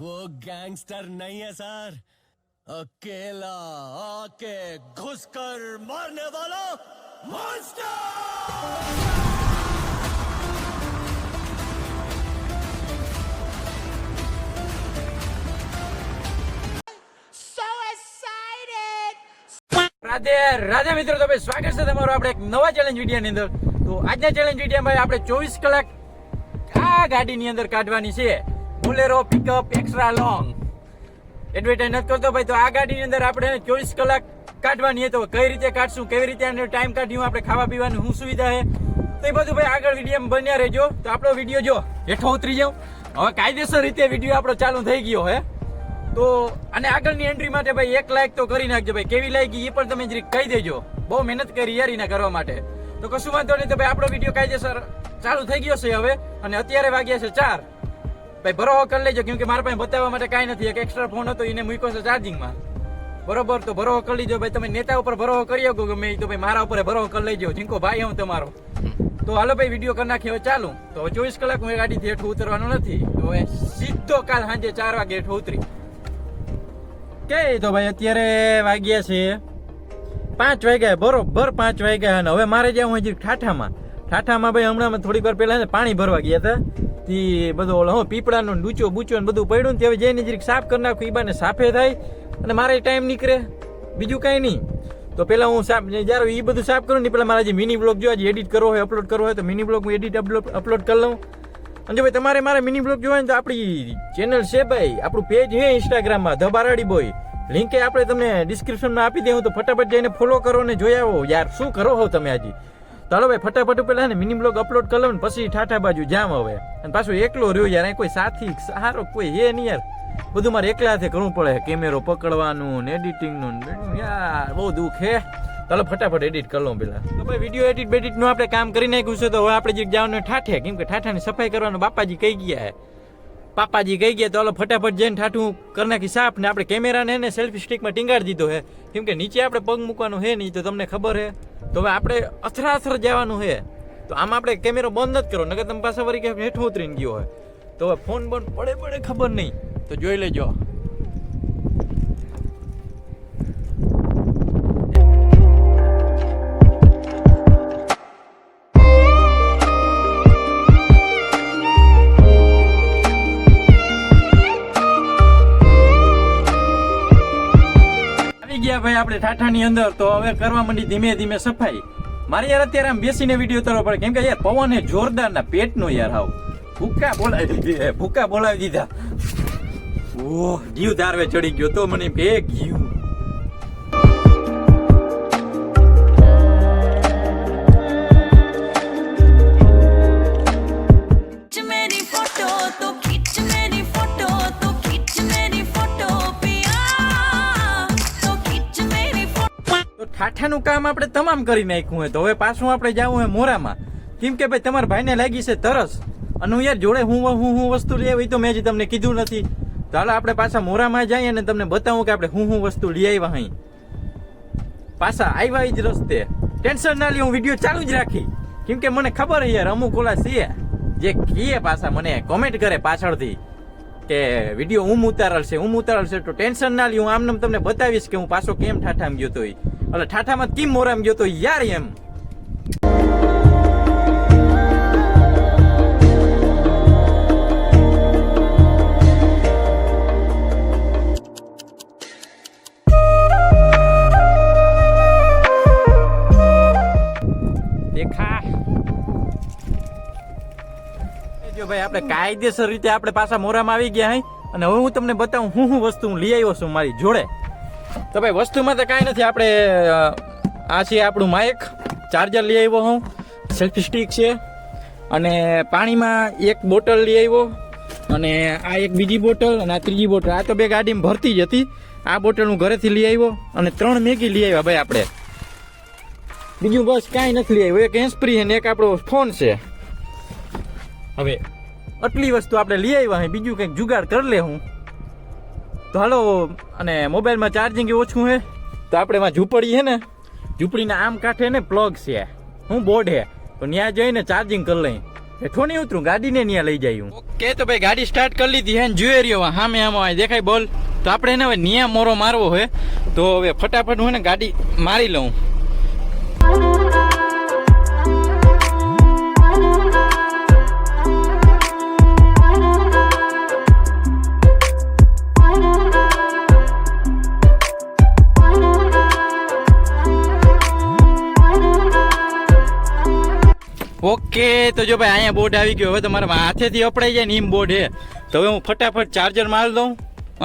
वो गैंगस्टर नहीं है सर अकेला आके घुसकर मारने वाला monster so excited! Radhe Radhe મિત્રો તમે સ્વાગત છે તમારું આપણે એક નવા ચેલેન્જ વિડીયોની અંદર તો આજના ચેલેન્જ વિડીયોમાં આપણે ચોવીસ કલાક આ ગાડીની અંદર કાઢવાની છે Bolero pickup extra long advertise નથી કરતો ભાઈ, તો આ ગાડીની અંદર આપણે ચોવીસ કલાક કાઢવાની હતો કઈ રીતે કાઢશું, કેવી રીતે આનો ટાઈમ કાઢ્યું આપણે ખાવા પીવાની શું સુવિધા છે તો એ બધું ભાઈ આગળ વીડિયો બન્યા રહેજો. તો આપણો વીડિયો જો હેઠો ઉતરી જાઉં હવે કાયદેસર રીતે વીડિયો આપણો ચાલુ થઈ ગયો હે. તો અને આગળની એન્ટ્રી માટે ભાઈ એક લાઈક તો કરી નાખજો ભાઈ. કેવી લાગી એ પણ તમે જરીક કહી દેજો. બહુ મહેનત કરી યાર એના કરવા માટે. તો કશું વાંધો નહીં, તો ભાઈ આપણો વીડિયો કાયદેસર ચાલુ થઈ ગયો છે હવે. અને અત્યારે વાગ્યા છે ચાર. ભાઈ, ભરોહો કરી લેજો, કેમ કે મારા પાસે બતાવવા માટે કાંઈ નથી. એક એક્સ્ટ્રા ફોન હતો, એને મૂક્યો છે ચાર્જિંગમાં બરોબર? તો ભરોહો કરી લીજો, ભાઈ, તમે નેતા ઉપર ભરોહો કરી શકો ઈ તો ભાઈ મારા ઉપર ભરોહો કરી લેજો. જીંકો ભાઈ હું તમારો. તો હાલો ભાઈ વીડિયો કરી નાખ્યો ચાલુ. તો ચોવીસ કલાક હું એ ગાડીથી હેઠું ઉતરવાનું નથી. તો હવે સીધો કાલ સાંજે ચાર વાગે હેઠું ઉતરી. કે તો ભાઈ, અત્યારે વાગ્યા છે પાંચ વાગ્યા, બરોબર પાંચ વાગ્યા અને હવે મારે જ્યાં હું હજી ઠાઠામાં ઠાઠામાં ભાઈ હમણાં થોડીક વાર પહેલા પાણી ભરવા ગયા હતા. તે બધો ઓલો હું, પીપળાનો ડૂચો બૂચો ને બધું પડ્યું ને ત્યાં જઈને જરીક સાફ કરી નાખું ઈબાને સાફે થાય અને મારે ટાઈમ નીકળે. બીજું કાંઈ નહીં. તો પહેલાં હું સાફ જ્યારે એ બધું સાફ કરું ને પહેલાં મારા જે મિની બ્લોગ જો આજે એડિટ કરવો હોય અપલોડ કરવો હોય, તો મિની બ્લોગ હું એડિટ અપલોડ અપલોડ કરી લઉં. અને જો ભાઈ તમારે મારા મિની બ્લોગ જોવા ને તો આપણી ચેનલ છે ભાઈ. આપણું પેજ છે ઇન્સ્ટાગ્રામમાં ધ બારાડી બોય લિંક આપણે તમને ડિસ્ક્રિપ્શનમાં આપી દઉં તો ફટાફટ જઈને ફોલો કરો ને જોઈ આવો. યાર, શું કરો હો તમે ચાલો ભાઈ, ફટાફટ પેલા ને મિની બ્લોગ અપલોડ કરી લઉં પછી ઠાઠા બાજુ જામ હવે. અને પાછું એકલો રહ્યો યાર કોઈ સાથી સારો કોઈ હે નહીં યાર. બધું મારે એકલા હાથે કરવું પડે કેમેરો પકડવાનું ને એડિટિંગનું યાર, બહુ દુઃખ હે. ચાલો ફટાફટ એડિટ કરી લઉં પેલા. તો ભાઈ વીડિયો એડિટ બેડિટનું આપણે કામ કરી નાખ્યું છે, તો હવે આપણે જે જવાનું ઠાઠે, કેમ કે ઠાઠાની સફાઈ કરવાનું બાપાજી કહી ગયા હે પાપાજી કહી ગયા તો હાલો ફટાફટ જઈને ઠાઠું કરી નાખી સાફ ને આપણે કેમેરાને એને સેલ્ફી સ્ટિકમાં ટીંગાડી દીધો હે. કેમ કે નીચે આપણે પગ મૂકવાનું હે નહીં તો તમને ખબર હે. તો હવે આપણે અથરા અથર જવાનું હે. તો આમ આપણે કેમેરો બંધ નથી કરો નકર તમે પાછા વળી કે હેઠું ઉતરીને ગયો હોય તો હવે ફોન બંધ પડે પડે ખબર નહીં. તો જોઈ લેજો. આપણે ઠાઠાની અંદર તો હવે કરવા માંડી ધીમે ધીમે સફાઈ. મારે યાર અત્યારે આમ બેસીને વીડિયો ઉતારવો પડે. કેમ કે યાર પવન એ જોરદાર ના પેટનો યાર હાવ. ભૂકા બોલાવી દીધી, ભૂકા બોલાવી દીધા. ઓહ જીવ ધારવે ચડી ગયો તો મને કે એ જીવ તો કામ આપણે તમામ કરી નાખ્યું હોય તો. હવે પાછું આપણે જવું હોય મોરામાં. કેમ કે ભાઈ, તમારા ભાઈને લાગી છે તરસ. અને હું યાર જોડે હું હું હું વસ્તુ લઈ આવી તો મેં હજી તમને કીધું નથી. તો હાલ આપણે પાછા મોરામાં જઈએ અને તમને બતાવું કે આપણે હું હું વસ્તુ લઈ આવ્યા અહીં. પાછા આવ્યા જ રસ્તે. ટેન્શન ના લે હું વીડિયો ચાલુ જ રાખી. કેમ કે મને ખબર યાર, અમુક ઓલા છે જે કીએ પાછા મને કોમેન્ટ કરે પાછળથી કે વીડિયો હું ઉતારલ છે હું ઉતારલ છે. તો ટેન્શન ના લ્યો, હું આમને આમ તમને બતાવીશ કે હું પાછો કેમ ઠાઠામ ગયો તો ઈ. એટલે ઠાઠામાં કેમ મોરામાં ગયો તો યાર એમ? જો ભાઈ, આપણે કાયદેસર રીતે આપણે પાછા મોરામાં આવી ગયા હે, અને હવે હું તમને બતાવું હું હું વસ્તુ હું લઈ આવ્યો છું મારી જોડે. તો ભાઈ, વસ્તુમાં તો કાંઈ નથી. આપણે આ છે આપણું માઇક ચાર્જર લઈ આવ્યો હું. સેલ્ફી સ્ટિક છે. અને પાણીમાં એક બોટલ લઈ આવ્યો. અને આ એક બીજી બોટલ અને આ ત્રીજી બોટલ. આ તો બે ગાડીમાં ભરતી જ હતી. આ બોટલ હું ઘરેથી લઈ આવ્યો અને ત્રણ મેગી લઈ આવ્યા ભાઈ આપણે. બીજું બસ કાંઈ નથી લઈ આવ્યું. એક હેન્ડસ્પ્રી અને એક આપણો ફોન છે. હવે, આટલી વસ્તુ આપણે લઈ આવ્યા બીજું કંઈક જુગાડ કરી લે હું. તો હાલો, અને મોબાઈલમાં ચાર્જિંગ ઓછું છે તો આપણે એમાં ઝૂંપડી છે ને, ઝૂંપડીના આમ કાંઠે ને પ્લગ છે. હું બોર્ડ છે તો ત્યાં જઈને ચાર્જિંગ કરી લઈ બેઠો નહીં ઉતરું, ગાડીને ત્યાં લઈ જાય હું. ઓકે, તો ભાઈ ગાડી સ્ટાર્ટ કરી લીધી હે જોઈ રહ્યો સામે આમાં દેખાય બોલ. તો આપણે એને હવે ન્યા મોરો મારવો હોય તો હવે ફટાફટ હું ને ગાડી મારી લઉં. ઓકે તો જો ભાઈ, અહીંયા બોર્ડ આવી ગયો. હવે તમારા હાથેથી અપડાઈ જાય ને એમ બોર્ડ હે. તો હવે હું ફટાફટ ચાર્જર મારી દઉં,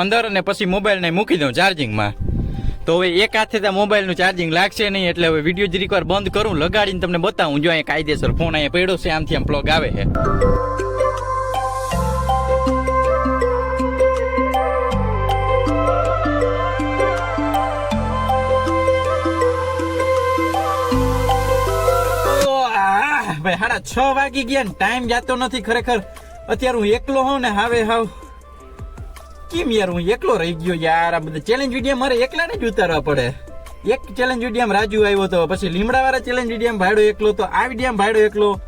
અંદર અને પછી મોબાઈલને મૂકી દઉં ચાર્જિંગમાં તો હવે એક હાથે ત્યાં મોબાઈલનું ચાર્જિંગ લાગશે નહીં, એટલે હવે વીડિયો જરીક વાર બંધ કરું લગાડીને તમને બતાવું. જો અહીંયા કાયદેસર ફોન અહીંયા પડ્યો છે, આમથી આમ પ્લગ આવે છે. ભાઈ સાડા છ વાગી ગયા ને ટાઈમ જાતો નથી ખરેખર. અત્યારે હું એકલો હોઉં ને હવે હાવ. કેમ યાર, હું એકલો રહી ગયો યાર? આ બધા ચેલેન્જ વીડિયો મારે એકલાને જ ઉતારવા પડે. એક ચેલેન્જ વીડિયો રાજુ આવ્યો તો, પછી લીમડાવાળા ચેલેન્જ વીડિયો ભાડો એકલો તો, આ વીડિયો ભાડો એકલો.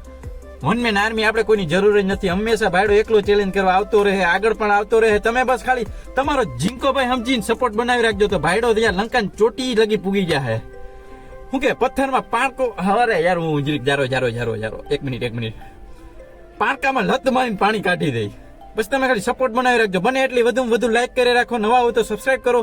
વનમેન આર્મી આપણે કોઈની જરૂર જ નથી. હંમેશા ભાડો એકલો ચેલેન્જ કરવા આવતો રહે, આગળ પણ આવતો રહે. તમે બસ ખાલી તમારો જીંકો ભાઈ સમજીને સપોર્ટ બનાવી રાખજો તો ભાઈડો ત્યાં લંકાન ચોટી લગી પૂગી જાય હું હું કે પથ્થરમાં પાણકો હવારે યાર, હું જરીક જારો જારો જારો જારો. એક મિનિટ એક મિનિટ. પાણકામાં લત મારીને પાણી કાઢી દઈ બસ તમે ખાલી સપોર્ટ બનાવી રાખજો. બને એટલી વધુ વધુ લાઇક કરી રાખો, નવા હોય તો સબસ્ક્રાઇબ કરો.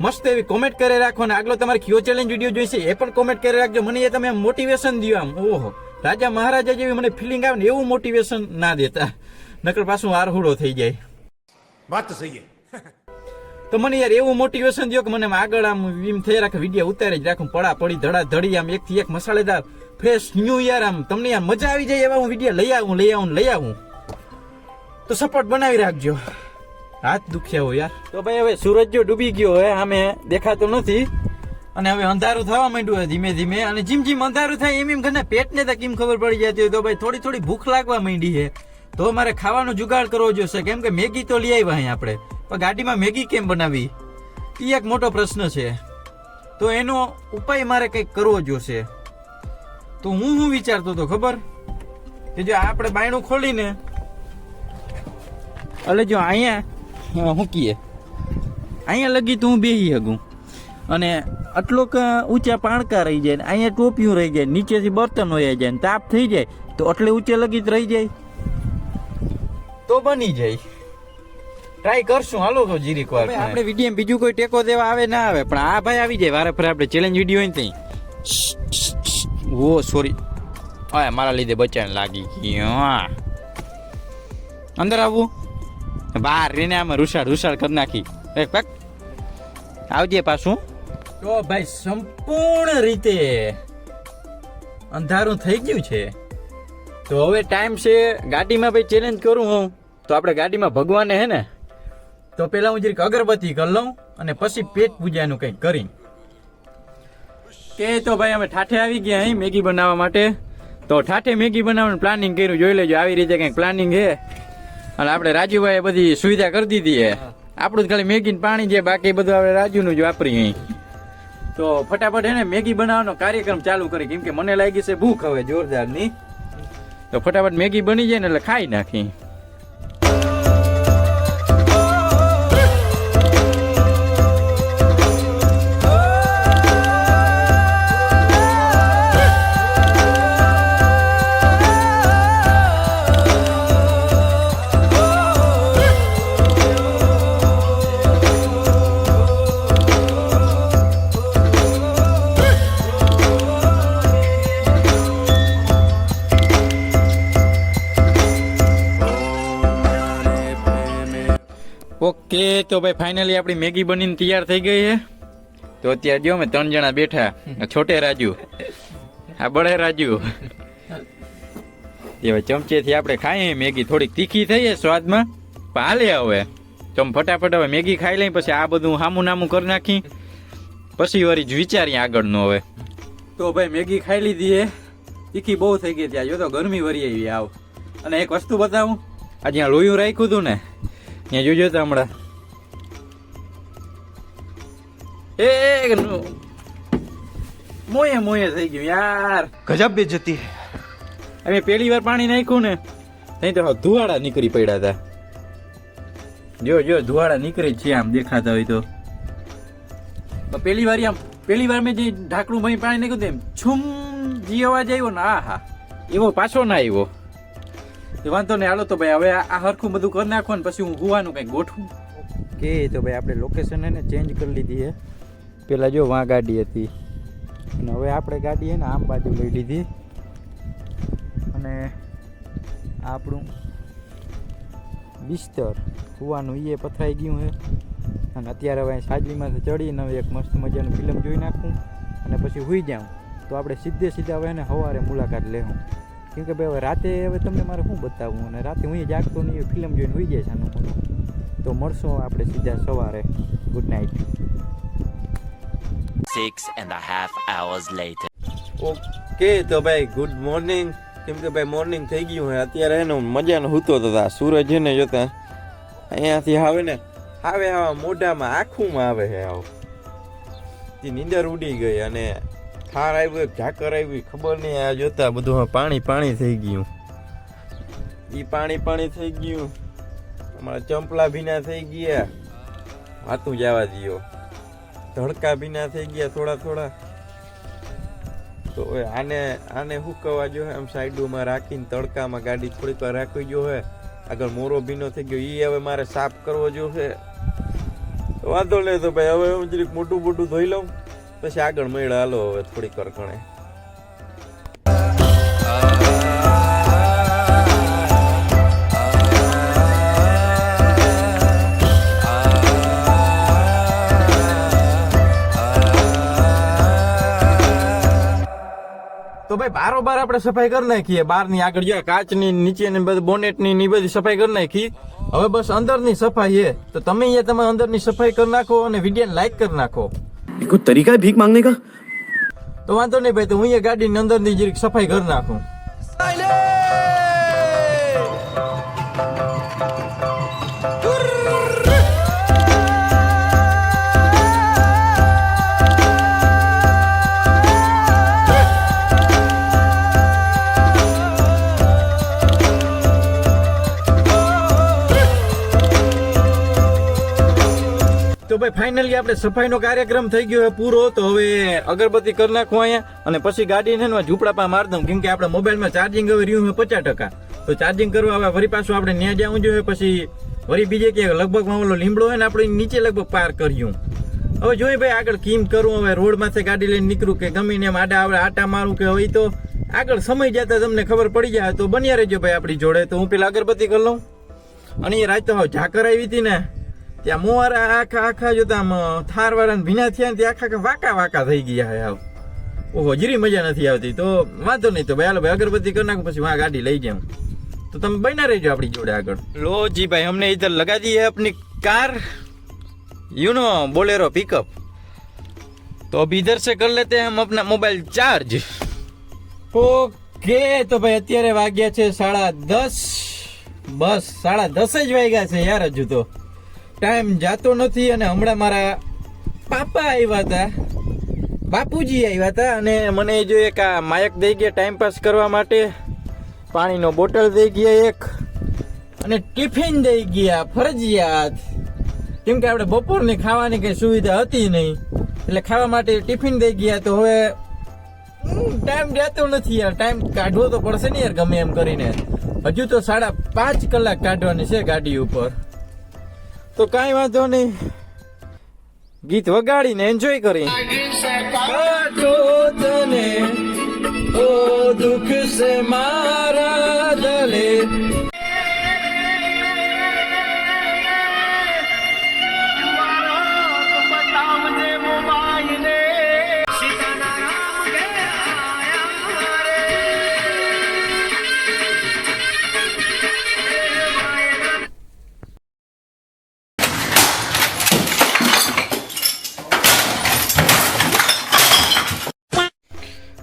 મસ્ત એવી કોમેન્ટ કરી રાખો અને આગલો તમારે કયો ચેલેન્જ વીડિયો જોઈશે, એ પણ કોમેન્ટ કરી રાખજો. મને એ તમે મોટિવેશન દો આમ. ઓહો. રાજા મહારાજા જેવી મને ફિલિંગ આવે ને એવું મોટિવેશન ના દેતા. નકર પાછું આરહુડો થઈ જાય. વાત તો સહી તો મને યાર એવું મોટિવેશન દો કે મને આગળ આમ એમ થઈ રાખે વીડિયો ઉતારી જ રાખું, પડા પડી, ધડા ધડી, આમ એક થી એક મસાલેદાર ફ્રેશ ન્યુ યાર આમ, તમને યાર મજા આવી જાય એવા હું વીડિયો લઈ આવું લઈ આવું લઈ આવું. તો સપોર્ટ બનાવી રાખજો. હાથ દુખ્યા હોય યાર. તો ભાઈ હવે સૂરજ જો ડૂબી ગયો હોય આમે દેખાતો નથી. અને હવે અંધારું થવા માંડ્યું હોય ધીમે ધીમે, અને જીમ જીમ અંધારું થાય એમ એમ ઘરને પેટને તો કેમ ખબર પડી જતી હોય? તો ભાઈ થોડી થોડી ભૂખ લાગવા માંડી છે તો મારે ખાવાનો જુગાડ કરવો જોશે. કેમ કે મેગી તો લઈ આવ્યા અહીં આપણે. પણ ગાડીમાં મેગી કેમ બનાવી? એ એક મોટો પ્રશ્ન છે. તો એનો ઉપાય મારે કંઈક કરવો જોશે. તો હું હું વિચારતો હતો ખબર? કે જો આપણે બાયણું ખોલીને એટલે જો અહીંયા શું કીએ. અહીંયા લગી તો હું બેહી શકું. અને આટલોક ઊંચા પાણકા રહી જાય ને અહીંયા ટોપિયું રહી જાય નીચેથી બર્તન હોય જાય ને તાપ થઈ જાય, તો એટલે ઊંચે લગી રહી જાય. તો બની જાય. ટ્રાય કરશું. હાલો તો જીરીક વાર આપણે વીડિયો બીજું કોઈ ટેકો દેવા આવે ના આવે. પણ આ ભાઈ આવી જાય. વારે ફરે આપણે ચેલેન્જ વીડિયો હોય ત્યાં ઓ સોરી હા મારા લીધે બચાને લાગી ગયો. અંદર આવવું બહાર રહીને આમાં રૂસાળ રૂસાળ કરી નાખી. એક પેક આવજે પાછું. તો ભાઈ સંપૂર્ણ રીતે અંધારું થઈ ગયું છે. તો હવે ટાઈમ છે. ગાડીમાં ભાઈ ચેલેન્જ કરું હું. તો આપણે ગાડીમાં ભગવાને હે ને? તો પેલા હું જરીક અગરબત્તી કરી લઉં અને પછી પેટ પૂજાનું કંઈક કરી કે તો ભાઈ અમે ઠાઠે આવી ગયા અહીં મેગી બનાવવા માટે. તો ઠાઠે મેગી બનાવવાનું પ્લાનિંગ કર્યું. જોઈ લેજો, આવી રીતે કંઈક પ્લાનિંગ છે અને આપણે રાજુભાઈ બધી સુવિધા કરી દીધી છે આપણું ખાલી મેગી પાણી છે બાકી બધું આપણે રાજુનું જ વાપરીએ અહીં તો ફટાફટ એને મેગી બનાવવાનો કાર્યક્રમ ચાલુ કરી કેમ કે મને લાગી છે ભૂખ હવે જોરદારની. તો ફટાફટ મેગી બની જાય ને એટલે ખાઈ નાખી ઓકે તો ભાઈ ફાઇનલી આપણી મેગી બનીને તૈયાર થઈ ગઈ છે. તો અત્યારે જો અમે ત્રણ જણા બેઠા. છોટે રાજુ. આ બળે રાજુ. એ ચમચેથી આપણે ખાઈએ. મેગી થોડીક તીખી થઈ સ્વાદમાં. પણ હાલે હવે. તો ફટાફટ હવે મેગી ખાઈ લઈ પછી આ બધું હામું નામું કરી નાખી. પછી વળી જ વિચારીએ આગળનું હવે. તો ભાઈ મેગી ખાઈ લીધી છે. તીખી બહુ થઈ ગઈ ત્યાં. જો તો ગરમી વરી આવી આવ. અને એક વસ્તુ બતાવું. આ જ્યાં લોયું રાખ્યું હતું ને, ત્યાં જોજો તો હમણાં. એ એ મોયે મોયે થઈ ગયું યાર. ગજબ બે જતી અમે પહેલી વાર પાણી નાખ્યું ને નહીં તો ધુવાડા નીકળી પડ્યા હતા જો જો ધુવાડા નીકળે છે આમ દેખાતા હોય તો. પહેલી વાર આમ પહેલી વાર મેં જે ઢાંકણું ભાઈ પાણી નાખ્યું તેમ છુમ જી અવાજ આવ્યો ને આ હા એવો પાછો ના આવ્યો. એ વાંધો નહીં હાલો તો ભાઈ હવે આ હરખું બધું કરી નાખો ને પછી હું ગુવાનું કંઈક ગોઠવું. કે તો ભાઈ આપણે લોકેશન એને ચેન્જ કરી લીધી છે. પેલા જો વાં ગાડી હતી. અને હવે આપણે ગાડી હે ને આમ બાજુ લઈ લીધી. અને આપણું બિસ્તર કૂવાનું એ પથરાઈ ગયું છે અને અત્યારે હવે સાજલીમાંથી ચડીને હવે એક મસ્ત મજાનું ફિલ્મ જોઈ નાખું અને પછી હુઈ જાઉં. તો આપણે સીધે સીધા હવે એને સવારે મુલાકાત લેવું કેમ કે ભાઈ હવે રાતે હવે તમને મારે શું બતાવવું અને રાતે હું જાગતો નહીં ફિલ્મ જોઈને હોઈ જાય સાનું તો મળશું આપણે સીધા સવારે. Good night Six and a half hours later. Okay તો ભાઈ ગુડ મોર્નિંગ કેમ કે ભાઈ મોર્નિંગ થઈ ગયું હોય અત્યારે એનો મજાનો હૂતો તો તા. સૂરજ છે ને, જોતા. અહીંયાથી આવે ને આવે આવા મોઢામાં આખુંમાં આવે છે આવ. તે નીંદર ઉડી ગઈ અને ઠાર આવ્યું ઝાકર આવી, ખબર નહીં, આ જોતા બધું પાણી પાણી થઈ ગયું. એ પાણી પાણી થઈ ગયું. અમારા ચંપલા ભીના થઈ ગયા. વાતું જવા દયો. ધડકા ભીના થઈ ગયા થોડા થોડા. તો આને આને હુકવવા જો આમ સાઈડોમાં રાખીને તડકામાં ગાડી થોડીક વાર રાખવી જો હે. આગળ મોરો ભીનો થઈ ગયો એ હવે મારે સાફ કરવો જો તો વાંધો લે તો ભાઈ, હવે હું જરીક મોટું મોટું ધોઈ લઉં. પછી આગળ મળ્યા હાલો હવે થોડીક વાર ઘણે. તો ભાઈ બારોબાર આપણે સફાઈ કરી નાખીએ. બહારની આગળ જો કાચની નીચેની બધી બોનેટની ની બધી સફાઈ કરી નાખી. હવે બસ અંદરની સફાઈ હે. તો તમે અહીંયા તમે અંદરની સફાઈ કરી નાખો અને વિડીયોને લાઈક કરી નાખો. કોઈ તરીકા ભીખ માંગને કા? તો વાંધો નહીં ભાઈ તો હું અહીંયા ગાડીની અંદરની જરીક સફાઈ કરી નાખું. તો ભાઈ ફાઇનલી આપણે સફાઈનો કાર્યક્રમ થઈ ગયો પૂરો. તો હવે અગરબત્તી કરી નાખું અહીંયા અને પછી ગાડીને ઝૂંપડા પા માર દઉં, કેમ કે આપણા મોબાઈલમાં ચાર્જિંગ હવે રહ્યું છે પચાસ ટકા. તો ચાર્જિંગ કરવા હવે ફરી પાછું આપણે ન્યા જવું જોઈએ, પછી વળી બીજે કે લગભગ ઓલો લીમડો હોય ને આપણે નીચે લગભગ પાર કર્યું. હવે જોઈએ ભાઈ, આગળ કેમ કરું? હવે રોડ માથે ગાડી લઈને નીકળું કે ગમીને એમ આડા આવડે આટા મારું કે હોય તો આગળ સમય જતા તમને ખબર પડી જાય. તો બન્યા રહેજો ભાઈ આપણી જોડે. તો હું પેલા અગરબત્તી કરી લઉં. અને એ રાત તો ઝાકર આવી હતી ને ત્યાં મોવારા આખા આખા જોતા આમ થાર વાળા ભીના થયા ને ત્યાં આખા આખા વાકા વાકા થઈ ગયા હે આવ ઓહો જીરી મજા નથી આવતી તો વાંધો નહીં તો ભાઈ હાલો ભાઈ અગરબત્તી કરી નાખું પછી વાં ગાડી લઈ જાઉં તો તમે બન્યા રહેજો આપણી જોડે આગળ લો જી ભાઈ हमने इधर लगा दी है अपनी car you know Bolero pickup तो अब इधर से कर लेते हैं हम अपना मोबाइल चार्ज ઓકે તો ભાઈ અત્યારે વાગ્યા છે સાડા દસ બસ સાડા દસ જ વાગ્યા છે યાર હજુ તો ટાઈમ જાતો નથી અને હમણાં મારા પાપા આવ્યા હતા. બાપુજી આવ્યા હતા અને મને જો એક આ માયક દઈ ગયા ટાઈમ પાસ કરવા માટે. પાણીનો બોટલ દઈ ગયા એક અને ટિફિન દઈ ગયા, ફરજિયાત. કેમ કે આપણે બપોરની ખાવાની કંઈ સુવિધા હતી નહીં. એટલે ખાવા માટે ટિફિન દઈ ગયા તો હવે ટાઈમ જતો નથી યાર. ટાઈમ કાઢવો તો પડશે ને યાર ગમે એમ કરીને. હજુ તો સાડા પાંચ કલાક કાઢવાની છે ગાડી ઉપર. તો કાંઈ વાંધો નહીં. ગીત વગાડીને એન્જોય કરી ઓ દુઃખ સે મારા.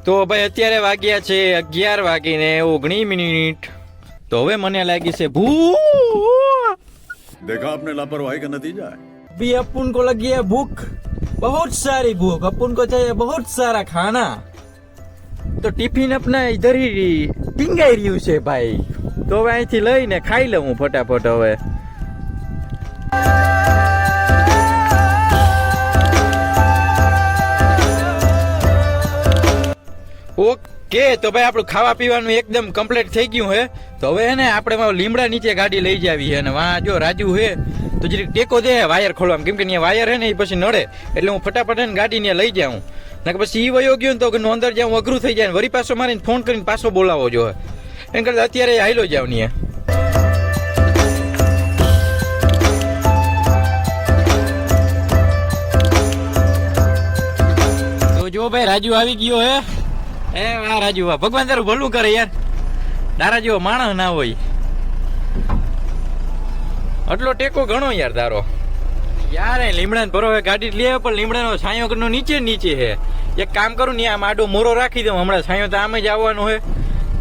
તો ભાઈ અત્યારે વાગ્યા છે અગિયાર વાગીને ઓગણી મિનિટ તો હવે મને લાગી છે ભૂ देखा आपने लापरवाही का नतीजा है भी अपन को लगी है भूख बहुत सारी भूख अपन को चाहिए बहुत सारा खाना तो टिफिन अपना इधर ही ટીંગાઈ રહ્યું છે ભાઈ તો હવે અહીંથી લઈને ખાઈ લઉં હું ફટાફટ હવે ઓકે, તો ભાઈ આપણું ખાવા પીવાનું એકદમ કમ્પ્લીટ થઈ ગયું હે. તો હવે હે ને આપણે લીમડા નીચે ગાડી લઈ જાવી છે અને વાં જો રાજુ હે, તો જરીક ટેકો દે વાયર ખોલવામાં. કેમ કે ત્યાં વાયર હે ને એ પછી નડે. એટલે હું ફટાફટ હે ને ગાડી ને લઈ જાઉં. ને પછી ઈ વયો ગયો ને તો નો અંદર જાઉં અઘરું થઈ જાય ને વળી પાછો મારીને ફોન કરીને પાછો બોલાવો જો એમ કરતા અત્યારે હાઈલો જાવ ને તો જો ભાઈ રાજુ આવી ગયો હે. એ, વાહ, રાજુ, વાહ. ભગવાન તારું ભલું કરે યાર. તારા જેવો માણસ ના હોય. આટલો ટેકો ઘણો યાર તારો. યાર લીમડા ભરો ગાડી લે, પણ લીમડાનો છાંયો નો નીચે નીચે હે એક કામ કરું ને, આમ આડો મોરો રાખી દઉં. હમણાં છાંયો તો આમ જ આવવાનો હે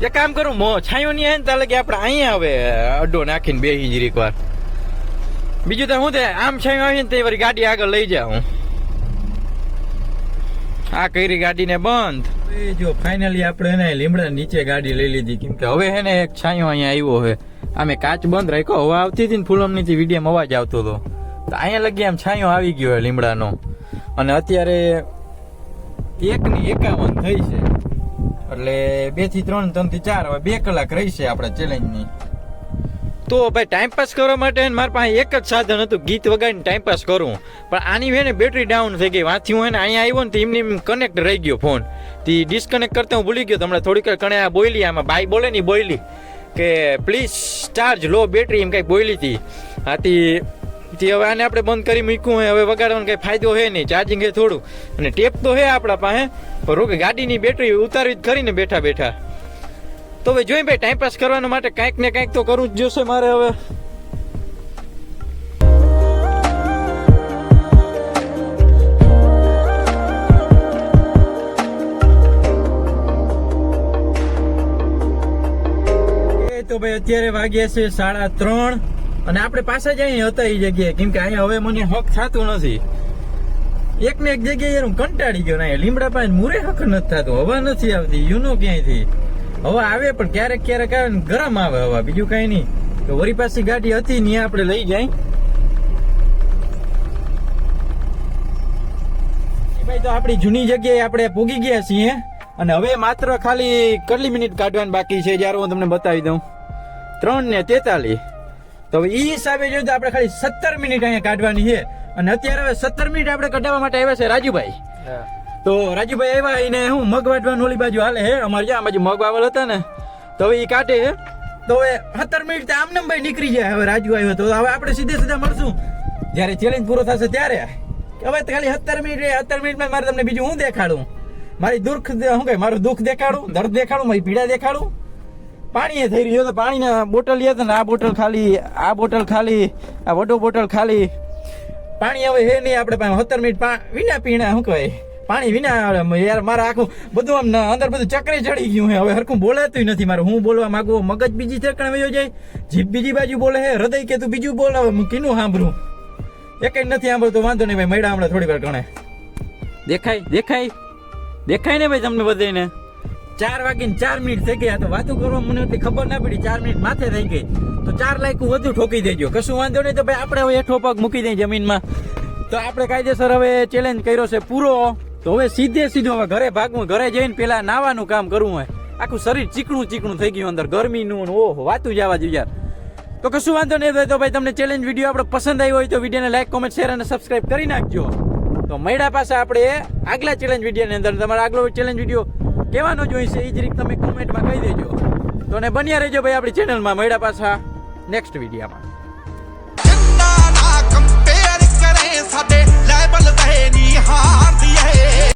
એક કામ કરું, મો, છાંયો ની આવે ને, તાલે કે આપણે અહીંયા આવે, અડ્ડો નાખીને બેસી જરીક વાર બીજું તો હું તે આમ છાંયો આવીને તે વળી ગાડી આગળ લઈ જાઉં. આ કરી ગાડીને બંધ. જો ફાઇનલી આપણે એને લીમડા નીચે ગાડી લઈ લીધી. કેમ કે હવે હે એક છાંયો અહીંયા આવ્યો છે. આમે કાચ બંધ રાખ્યો. હવા આવતી હતી ને ફૂલમનીથી વીડિયો અવાજ આવતો હતો. તો અહીંયા લગી આમ છાંયો આવી ગયો છે લીમડાનો. અને અત્યારે એક ની એકાવન થઈ છે. એટલે બેથી ત્રણ ત્રણથી ચાર, હવે બે કલાક રહી છે આપણા ચેલેન્જની. તો ભાઈ ટાઈમ પાસ કરવા માટે મારા પાસે એક જ સાધન હતું, ગીત વગાડીને ટાઈમ પાસ કરું. પણ આની છે ને બેટરી ડાઉન થઈ ગઈ. વાંચી હું એને અહીંયા આવ્યો ને તો એમની કનેક્ટ રહી ગયો ફોન તે ડિસ્કનેક્ટ કરતા હું ભૂલી ગયો તમને થોડીક કણે આ બોયલી, આમાં બાઈ બોલે ની બોયલી, કે પ્લીઝ ચાર્જ લો બેટરી એમ કાંઈ બોયલી હતી. આથી તે હવે આને આપણે બંધ કરી મૂક્યું હોય, હવે વગાડવાનો કંઈ ફાયદો હે નહીં ચાર્જિંગ હે થોડું. અને ટેપ તો હે આપણા પાસે, પણ રોકે ગાડીની બેટરી ઉતારવી જ કરીને બેઠા બેઠા. તો હવે જોઈએ ભાઈ ટાઈમ પાસ કરવા માટે કાંઈક ને કાંઈક તો કરવું જ જોશે મારે હવે. તો ભાઈ અત્યારે વાગ્યા છે સાડા ત્રણ અને આપણે પાછા જ અહીં હતા એ જગ્યાએ. કેમ કે અહીંયા હવે મને હક થતું નથી. એક ને એક જગ્યાએ હું કંટાળી ગયો ના લીમડા પાસે મૂરે હક નથી થતું. હવા નથી આવતી. યુનો ક્યાંયથી? હવા આવે, પણ ક્યારેક ક્યારેક આવે ગરમ આવે હવા. બીજું કઈ નહીં. તો વરી પાછી ગાડી હતી ને આપણે લઈ જાય. ભાઈ તો આપણી જૂની જગ્યાએ આપણે પૂગી ગયા છીએ. અને હવે માત્ર ખાલી કેટલી મિનિટ કાઢવાની બાકી છે. જ્યારે હું તમને બતાવી દઉં. ત્રણ ને તેતાલીસ. તો ઈ હિસાબે જોઈએ તો આપણે ખાલી સત્તર મિનિટ અહીંયા કાઢવાની છે. અને અત્યારે હવે સત્તર મિનિટ આપણે કઢાવવા માટે આવ્યા છે રાજુભાઈ. તો રાજુભાઈ આવ્યા એને હું મગ વાટવાનું ઓલી બાજુ હાલે હે, અમારે જ્યાં બાજુ મગ વાવલ હતા ને, તો હવે એ કાઢે હે. તો હવે સત્તર મિનિટ આમને ભાઈ નીકળી જાય હવે રાજુ આવ્યો તો. હવે આપણે સીધે સીધા મળશું. જ્યારે ચેલેન્જ પૂરો થશે ત્યારે. હવે ખાલી સત્તર મિનિટ સત્તર મિનિટમાં મારે તમને બીજું હું દેખાડું? મારી દુઃખ શું કહે મારું દુઃખ દેખાડું? દર્દ દેખાડું? મારી પીડા દેખાડું? પાણી થઈ રહ્યું તો પાણીના બોટલ લે ને, આ બોટલ ખાલી, આ બોટલ ખાલી, આ વડો બોટલ ખાલી. પાણી હવે હે નહીં, આપણે પાસે સત્તર મિનિટ વિના પીણા, શું કહેવાય? પાણી વિના યાર મારે આખું બધું આમ અંદર બધું ચક્રે ચડી ગયું હે હવે હરખું બોલાતું નથી મારે. હું બોલવા માંગુ મગજ બીજી ઠેકાણે વયો જાય. જીભ બીજી બાજુ બોલે હે હૃદય કે તું બીજું બોલાવે હું કીનું સાંભળું? એક નથી સાંભળતો. વાંધો નહીં ભાઈ મળ્યા હમણાં થોડી વાર ગણે દેખાય દેખાય. દેખાય ને ભાઈ તમને બધાને ચાર વાગીને ચાર મિનિટ થઈ ગયા. તો વાતો કરવા મને એટલી ખબર ના પડી. ચાર મિનિટ માથે થઈ ગઈ. તો ચાર લાયકું વધુ ઠોકી દેજો. કશું વાંધો નહીં તો ભાઈ આપણે હવે એઠો પગ મૂકી દઈએ જમીનમાં. તો આપણે કાયદેસર હવે ચેલેન્જ કર્યો છે પૂરો. તો હવે સીધે સીધું હવે ઘરે ભાગવું, ઘરે જઈને પેલા નાવાનું કામ કરવું હોય. આખું શરીર ચીકણું ચીકણું થઈ ગયું અંદર, ગરમીનું ઓહ, વાતું જવા જોઈએ યાર. તો કશું વાંધો નહીં થાય તો ભાઈ તમને ચેલેન્જ વીડિયો આપણે પસંદ આવ્યો હોય તો વિડીયોને લાઈક કોમેન્ટ શેર અને સબસ્ક્રાઈબ કરી નાખજો. તો મળ્યા પાસે આપણે આગલા ચેલેન્જ વિડીયોની અંદર. તમારો આગલો ચેલેન્જ વીડિયો કેવાનો જોઈશે એ જ રીત તમે કોમેન્ટમાં કહી દેજો. તો ને બન્યા રહેજો ભાઈ આપણી ચેનલમાં મળ્યા પાછા નેક્સ્ટ વિડીયોમાં ਸਾਡੇ ਲੈਬਲ ਤੇ ਨਹੀਂ ਹਾਰਦੀ ਏ